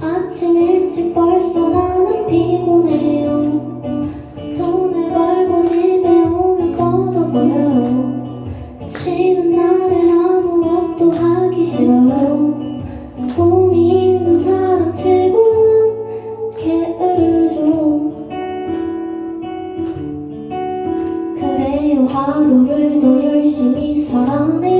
아침 일찍 벌써 나는 피곤해요. 돈을 벌고 집에 오면 뻗어버려요. 쉬는 날엔 아무것도 하기 싫어요. 꿈이 있는 사람 치곤 게으르죠. 그래요 하루를 더 열심히 살아내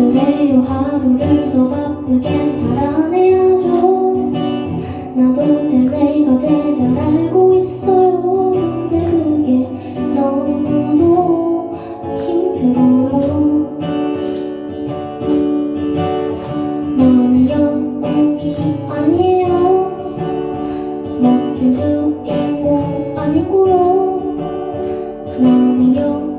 그래요 하루를 더 바쁘게 살아내야죠. 나도 잘 내가 제일 잘 알고 있어요. 근데 그게 너무도 힘들어요. 나는 영웅이 아니에요. 멋진 주인공 아니고요. 나는 영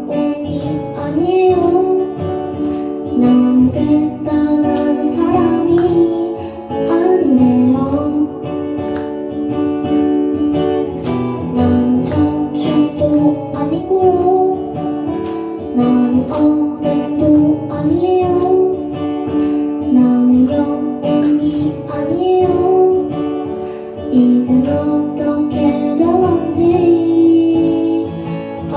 나는 어른도 아니에요. 나는 영웅이 아니에요. 이젠 어떻게 될런지 아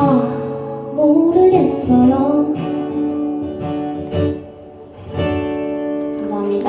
모르겠어요.